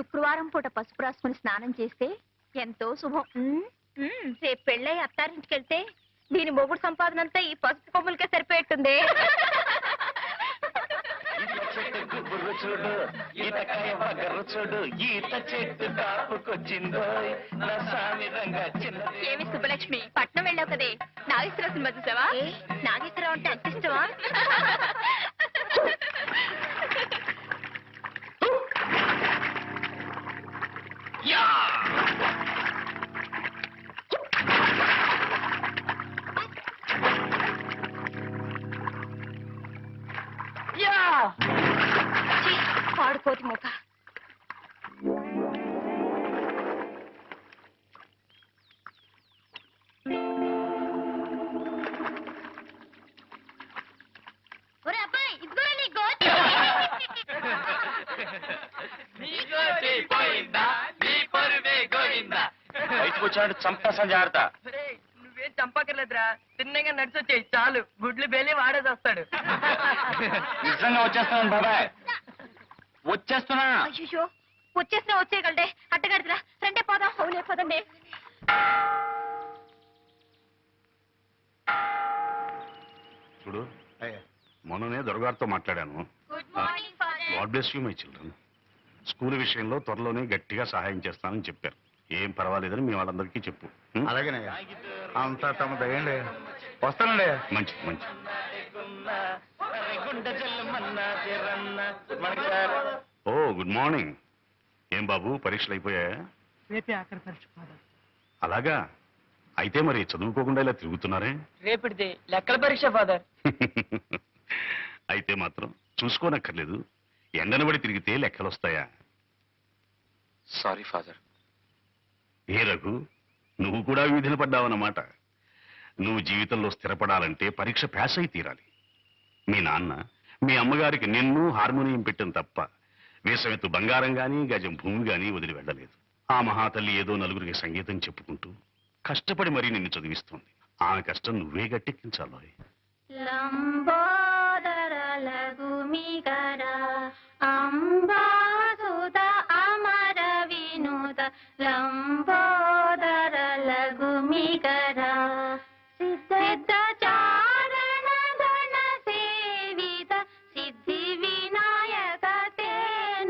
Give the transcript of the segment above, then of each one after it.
శుక్రవారం పూట పసుపు రాసుకుని స్నానం చేస్తే ఎంతో శుభం. రేపు పెళ్ళై అత్తారింటికి వెళ్తే దీని మొగుడు సంపాదన అంతా ఈ పసుపు కొమ్ములకే సరిపోయేట్టుంది. చూడు చూడు ఈత చెట్టు నా చిన్నది. ఏమి సుబ్బలక్ష్మి పట్నం వెళ్ళావు కదే. నాగేశ్వరరావు సినిమా చూసావా? నాగేశ్వరరావు అంటే అంత ఇష్టమా? వచ్చాడు చంపేసా జాగ్రత్త. నువ్వేం చంపకర్లేదురా తిన్నగా నడిచొచ్చాయి చాలు. గుడ్లు బేలి వాడేసి వస్తాడు నిజంగా వచ్చేస్తున్నాను బాబాయ్. వచ్చేస్తున్నా. అయ్యో వచ్చేసినా వచ్చేయగలడే అట్టగడుతురా. రండే పోదాం. అవునే పోదండి. చూడు మొన్ననే దొరగారితో మాట్లాడాను. Good morning father god bless you my children school విషయంలో త్వరలోనే గట్టిగా సహాయం చేస్తానని చెప్పారు. ఏం పర్వాలేదని మీ వాళ్ళందరికీ చెప్పు. ఉం? అలాగేనయ్యా. అంతా తమ దయండి వస్తానండి. Morning sir oh good morning. ఏం బాబు పరీక్షలు అయిపోయాయా? రేపే ఆఖరి పరీక్ష ఫాదర్ అలాగా? అయితే మరి చదువుకోకుండా ఇలా తిరుగుతున్నారే? రేపటిది లెక్కల పరీక్ష ఫాదర్. అయితే మాత్రం చూసుకోనక్కర్లేదు. ఎండనబడి తిరిగితే లెక్కలొస్తాయా? Sorry father. ఏ రఘు నువ్వు కూడా వీధిన పడ్డావన్నమాట. నువ్వు జీవితంలో స్థిరపడాలంటే పరీక్ష ప్యాస్ అయి తీరాలి. మీ నాన్న మీ అమ్మగారికి నిన్ను హార్మోనియం పెట్టిన తప్ప వేసవెత్తు బంగారం గాని గజం భూమి గాని వదిలి వెళ్ళలేదు. ఆ మహాతల్లి ఏదో నలుగురికి సంగీతం చెప్పుకుంటూ కష్టపడి మరీ నిన్ను చదివిస్తోంది. ఆమె కష్టం నువ్వే గట్టెక్కించాలో లంబోదర లఘుమికర సిద్ధ చారణ గణ సేవిత సిద్ధి వినాయక తే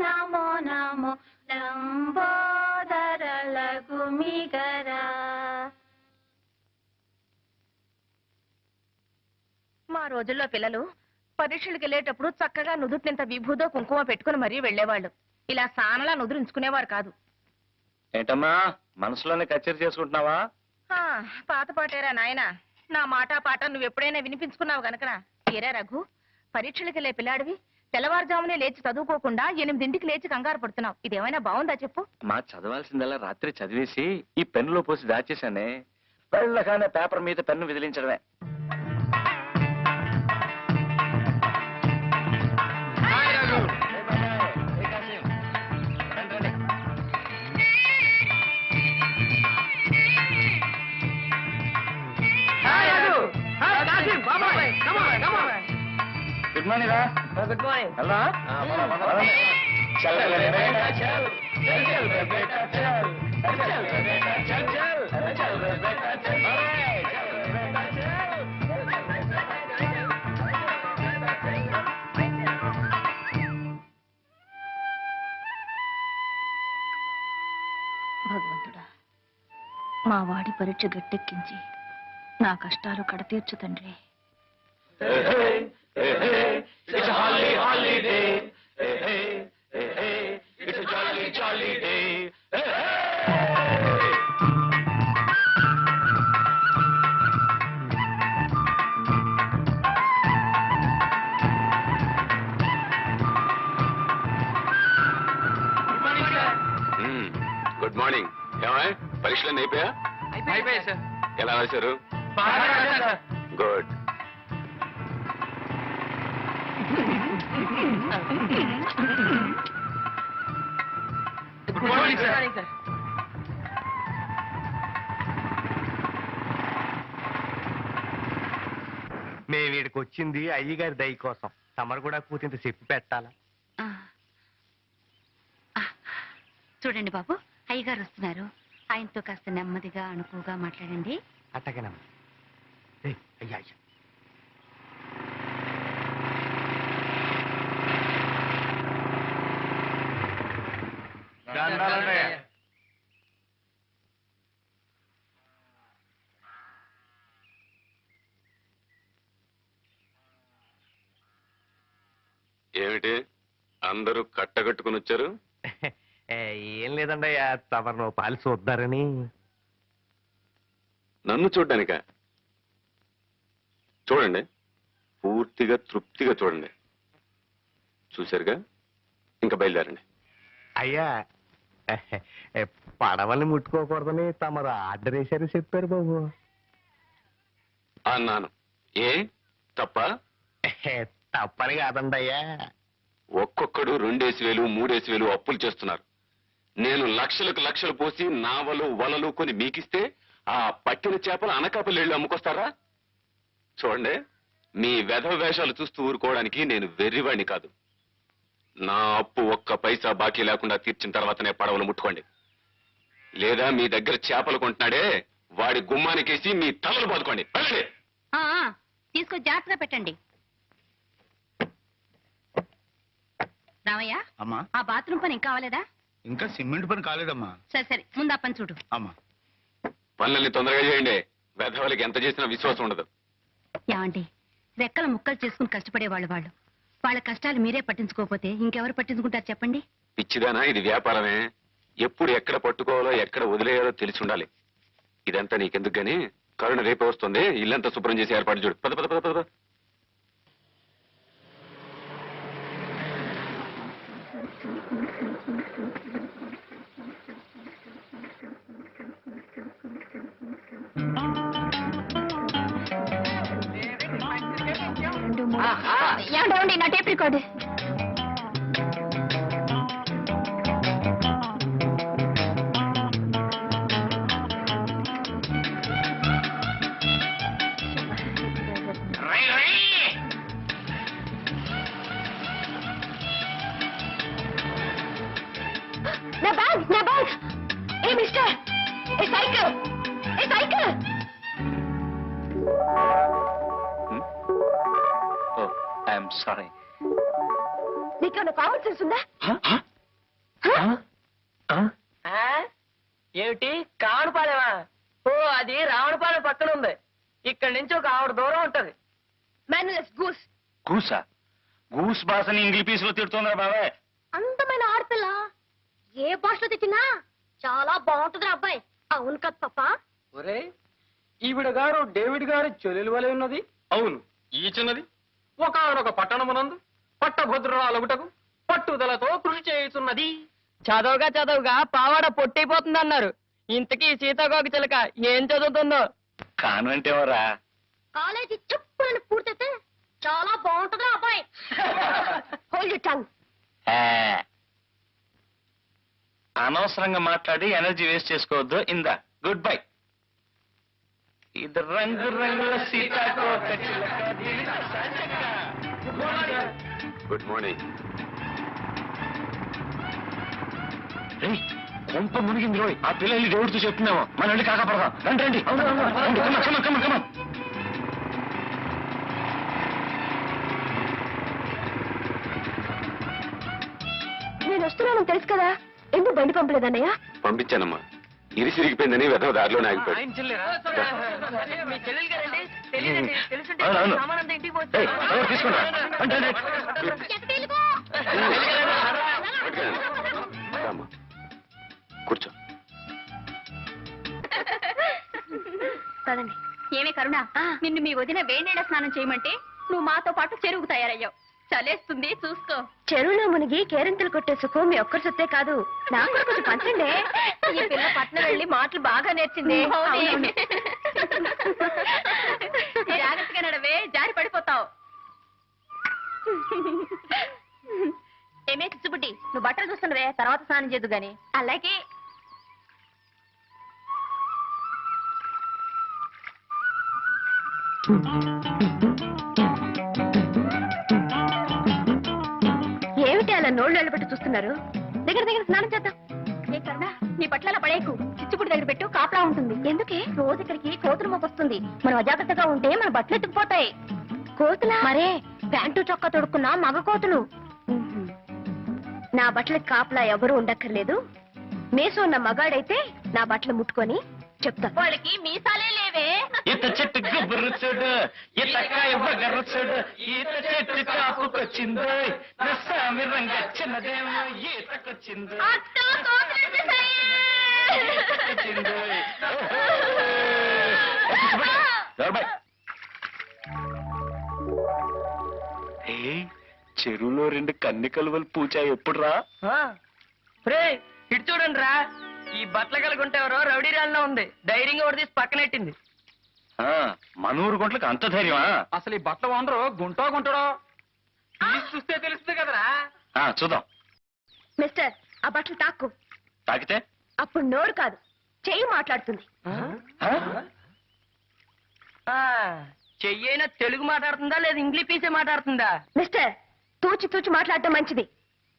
నమో నమో లంబోదర లఘుమికర మా రోజుల్లో పిల్లలు పరీక్షలకు వెళ్ళేటప్పుడు చక్కగా నుదుటినింత విభూదో కుంకుమ పెట్టుకుని మరీ వెళ్ళేవాళ్ళు. ఇలా సానలా నుదురించుకునేవారు కాదు. ఏంటమ్మా మనసులోనే కచేరీ చేసుకుంటున్నావా? పాత పాటేరా నాయనా. నా మాట పాట నువ్వు ఎప్పుడైనా వినిపించుకున్నావు గనకనా తీరా రఘు పరీక్షలకి వెళ్ళే పిల్లాడివి తెల్లవారుజామునే లేచి చదువుకోకుండా ఎనిమిదింటికి లేచి కంగారు పడుతున్నావు. ఇదేమైనా బాగుందా చెప్పు? మా చదవాల్సిందల్లా రాత్రి చదివేసి ఈ పెన్నులో పోసి దాచేశానే. వెళ్ళగానే పేపర్ మీద పెన్ను విదిలించడమే. చల్ భగవంతుడా మా వాడి పరీక్ష గట్టెక్కించి నా కష్టాలు కడతీర్చు తండ్రి. మార్నింగ్ ఏమా పరీక్షలు అయిపోయా? అయిపోయాయి సార్. ఎలా రాశారు? గుడ్. Good morning sir. మేము వీడికి వచ్చింది అయ్యగారి దయ కోసం. తమరు కూడా కూతింత చెప్పి పెట్టాలా? చూడండి బాబు అయ్యగారు వస్తున్నారు. ఆయనతో కాస్త నెమ్మదిగా అణుకుగా మాట్లాడండి. అట్టగనమ్మా అయ్యా అయ్యా. దండాలండి ఏమిటి? అందరూ కట్టగట్టుకుని వచ్చారు? ఏ, లేదండయ్యా తమరు పాలు చూద్దారని నన్ను చూడ్డానిక? చూడండి. పూర్తిగా తృప్తిగా చూడండి. చూశారుగా? ఇంకా బయలుదేరండి. అయ్యా పడవల్ని ముట్టుకోకూడదని తమరు ఆర్డర్ వేశారు చెప్పారు బాబు. అన్నాను. ఏ? తప్ప? తప్పని కాదండి అయ్యా. ఒక్కొక్కడు రెండేసి వేలు మూడేసి వేలు అప్పులు చేస్తున్నారు. నేను లక్షలకు లక్షలు పోసి నావలు వలలు కొని మీకిస్తే ఆ పట్టిన చేపలు అనకాపల్లి వెళ్ళి అమ్ముకొస్తారా? చూడండి మీ వెధవ వేషాలు చూస్తూ ఊరుకోవడానికి నేను వెర్రివాణ్ణి కాదు. నా అప్పు ఒక్క పైసా బాకీ లేకుండా తీర్చిన తర్వాతనే పడవలు ముట్టుకోండి. లేదా మీ దగ్గర చేపలు కొంటున్నాడే వాడి గుమ్మానికేసి మీ తలలు బాదుకోండి. తీసుకొని జాగ్రత్తగా పెట్టండి. రామయ్య అమ్మా. ఆ బాత్రూమ్ పని ఇంకా అవ్వలేదా ఇంకా సిమెంట్ పని కాలేదమ్మా. సరే సరే ముందు ఆ పని చూడు. అమ్మా. పనులన్నీ తొందరగా చేయండి. వెధవలకి ఎంత చేసినా విశ్వాసం ఉండదు. ఏమండి రెక్కల ముక్కలు చేసుకుని కష్టపడేవాళ్ళు వాళ్ళు వాళ్ళ. కష్టాలు మీరే పట్టించుకోకపోతే ఇంకెవరు పట్టించుకుంటారు చెప్పండి? పిచ్చిదానా ఇది వ్యాపారమే. ఎప్పుడు ఎక్కడ పట్టుకోవాలో ఎక్కడ వదిలేయాలో తెలిసి ఉండాలి. ఇదంతా నీకెందుకు గాని? కరుణ రేపే వస్తుంది. ఇల్లంతా శుభ్రం చేసి ఏర్పాటు చూడు. పద పద పద పద పద. ఏమండి నా టేప్ రికార్డు నా బ్యాగ్ నా బ్యాగ్ ఏ మిస్టర్ ఏ సైకిల్ ఏ సైకిల్ ఓ ఐఎమ్ సారీ. నీకేమైనా కామన్ సెన్స్ ఉందా? ఏమిటి? కావడపాలెమా? ఓ అది రావణపాలెం పక్కన ఉంది. ఇక్కడి నుంచి ఒక ఆవిడ దూరం ఉంటది. మేనలెస్ గూస్ గూసా గూస్ భాషని ఇంగ్లీష్ పీస్లో తిడుతుందా బాబాయ్ అందమైన ఆడపిల్ల. ఏ భాషలో తెచ్చినా చాలా బాగుంటుంది అబ్బాయి. అవును కదా పాప. ఒరే ఈవిడ గారు డేవిడ్ గారి చెల్లెలు వలె ఉన్నది. అవును ఈ చిన్నది ఒకనొక పట్టణమునందు పట్టభద్రురాలగుటకు పట్టుదలతో కృషి చేయుతున్నది చదవగా చదవగా పావాడ పొట్టైపోతుంది అన్నారు ఇంతకీ సీతాకోక చిలక ఏం చదువుతుందో? కాన్వెంట్ ఎవరా కాలేజీ చెప్పులని పూర్తయితే చాలా బాగుంటుంది అబ్బాయి. హోల్డ్ టంగ్ అనవసరంగా మాట్లాడి ఎనర్జీ వేస్ట్ చేసుకోవద్దు. ఇందా గుడ్ బై. ఇది రంగు రంగుల సీతాకోక చిలక. గుడ్ మార్నింగ్ కొంప మునిగింది రోయ్. ఆ పిల్లల్ని దేవుడితో చెప్తున్నాము మన వెళ్ళి కాకపడదాం రండి రండి. నేను వస్తున్నానని తెలుసు కదా? ఎందుకు బండి పంపలేదన్నయ్య పంపించానమ్మా. ఇరిసిరిగిపోయిందని వెధవ దారిలోనే ఆగిపోయాడు. తెలియదండి. తెలుసుంటే అవును, అవును. ఏయ్, ఎవరు. రామ్మా. కూర్చో. పదండి. ఏమే కరుణ? నిన్ను మీ వదిన వేడినీళ్ళ స్నానం చేయమంటే నువ్వు మాతో పాటు చెరువుకు తయారయ్యావు. చలేస్తుంది చూసుకో. చెరువులో మునిగి కేరింతలు కొట్టే సుఖం మీ ఒక్కరి సొత్తే కాదు. నాకు కూడా కొంచెం పంచండి. ఈ పిల్ల పట్నం వెళ్ళి మాటలు బాగా నేర్చింది. నడవే జారి పడిపోతావు. ఏమే చిచ్చుబుడ్డి నువ్వు బట్టలు చూస్తున్నవే తర్వాత స్నానం చేద్దు గాని. అలాగే. ఏమిటి అలా నోళ్ళు వెళ్ళబెట్టి చూస్తున్నారు? దగ్గర దగ్గర స్నానం చేద్దాం. ఏ, నీ బట్టల పడేకు చిచ్చుపుడి దగ్గర పెట్టు కాపలా ఉంటుంది. ఎందుకే? రోజు ఇక్కడికి కోతులు మోపొస్తుంది మనం అజాగ్రత్తగా ఉంటే మన బట్టలు ఎత్తుకుపోతాయి కోతులా? మరే ప్యాంటు చొక్కా తొడుక్కున్న మగ కోతులు. నా బట్టలకు కాపలా ఎవరు ఉండక్కర్లేదు. మేసు ఉన్న మగాడైతే నా బట్టలు ముట్టుకొని చెప్తా. వాళ్ళకి మీసాలే లేవే. ఈత చెట్టు గుబ్బురు చూడు ఈత కాయ బగరు చూడు ఈత చెట్టు కాపుకొచ్చిందో నస్సామి రంగ చిన్నదేమో ఈతకొచ్చిందో. చెరువులో రెండు కన్ని కలువలు పూచా ఎప్పుడు రా రే ఇటు చూడండి రా ఈ బట్టలు కలిగి ఉంటే ఎవరో రౌడీ రాల్లో ఉంది. ధైర్యంగా ఒకటి తీసి పక్కనెట్టింది మన ఊరు గుంట్లకు అంత ధైర్యమా? అసలు ఈ బట్టలు వండరు గుంటో గుంటడో? చూస్తే తెలుస్తుంది కదరా. ఆ, చూద్దాం. మిస్టర్ ఆ బట్టలు తాక్కు తాకితే? అప్పుడు నోరు కాదు చెయ్యి మాట్లాడుతుంది. ఆ? చెయ్యైనా తెలుగు మాట్లాడుతుందా లేదా ఇంగ్లీష్ పీసే మాట్లాడుతుందా? మిస్టర్ తూచి తూచి మాట్లాడటం మంచిది.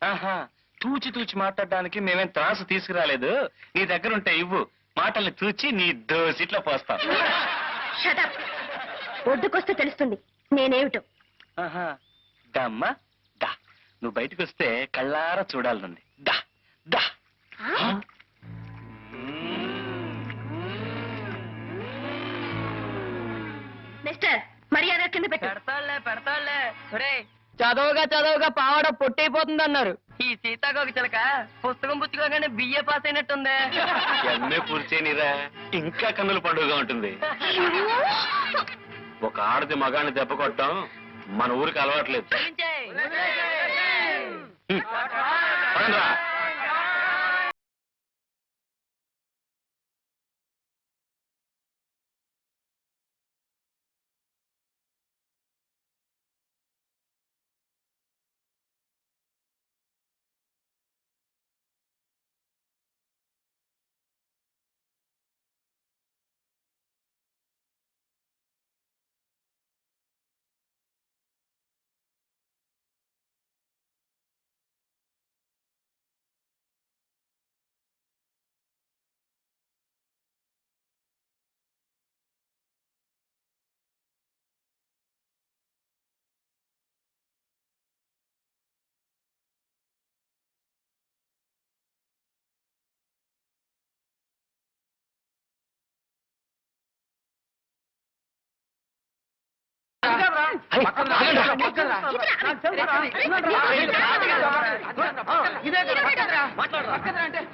ఆహా తూచి తూచి మాట్లాడడానికి మేమేం త్రాసు తీసుకురాలేదు. నీ దగ్గర ఉంటే ఇవ్వు. మాటల్ని తూచి నీ దోసిట్లో పోస్తాం. షటప్ ఒడ్డుకొస్తే తెలుస్తుంది. నేనేమిటో. ఆహా దమ్మా దా. నువ్వు బయటకు వస్తే కళ్ళారా చూడాలనుంది. దా దా. కింద పెట్టు. ఒరే చదవగా చదవగా పావడ పొట్టైపోతుంది అన్నారు ఈ సీతాకోక చిలక పుస్తకం పుచ్చుకోగానే బిఏ పాస్ అయినట్టుందే. ఎమ్మె పూర్చేనిరా. ఇంకా కన్నుల పండుగగా ఉంటుంది. ఒక ఆడది మగాన్ని దెబ్బ కొట్టడం మన ఊరికి అలవాట్లేదు.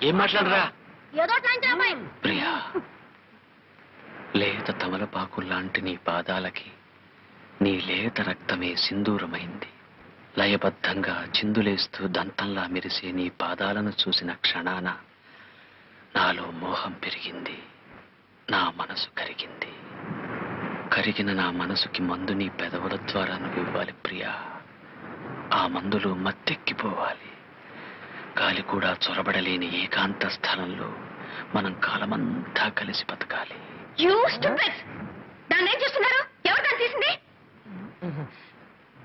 ఏం మాట్లాడరా ఏదో ప్రియా లేత తమలపాకు లాంటి నీ పాదాలకి నీ లేత రక్తమే సింధూరమైంది లయబద్ధంగా చిందులేస్తూ దంతంలా మెరిసే నీ పాదాలను చూసిన క్షణాన నాలో మోహం పెరిగింది నా మనసు కరిగింది కరిగిన నా మనసుకి మందు నీ పెదవుల ద్వారా నువ్వు ఇవ్వాలి ప్రియా. ఆ మందులు మత్తెక్కిపోవాలి. గాలి కూడా చొరబడలేని ఏకాంత స్థలంలో మనం కాలమంతా కలిసి బతకాలి.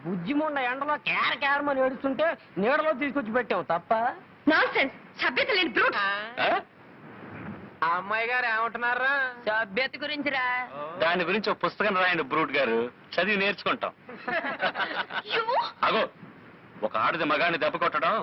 బుజ్జిముండ ఎండలో కేర కేరమని ఏడుస్తుంటే నీడలో తీసుకొచ్చి పెట్టావు తప్ప? నాన్ సెన్స్ సభ్యత లేని బ్రూట్! ఆ అమ్మాయి గారు ఏమంటున్నారా? సభ్యత గురించిరా. దాని గురించి ఒక పుస్తకం రాయండి బ్రూట్ గారు. చదివి నేర్చుకుంటాం. అగో ఒక ఆడది మగాన్ని దెబ్బ కొట్టడం.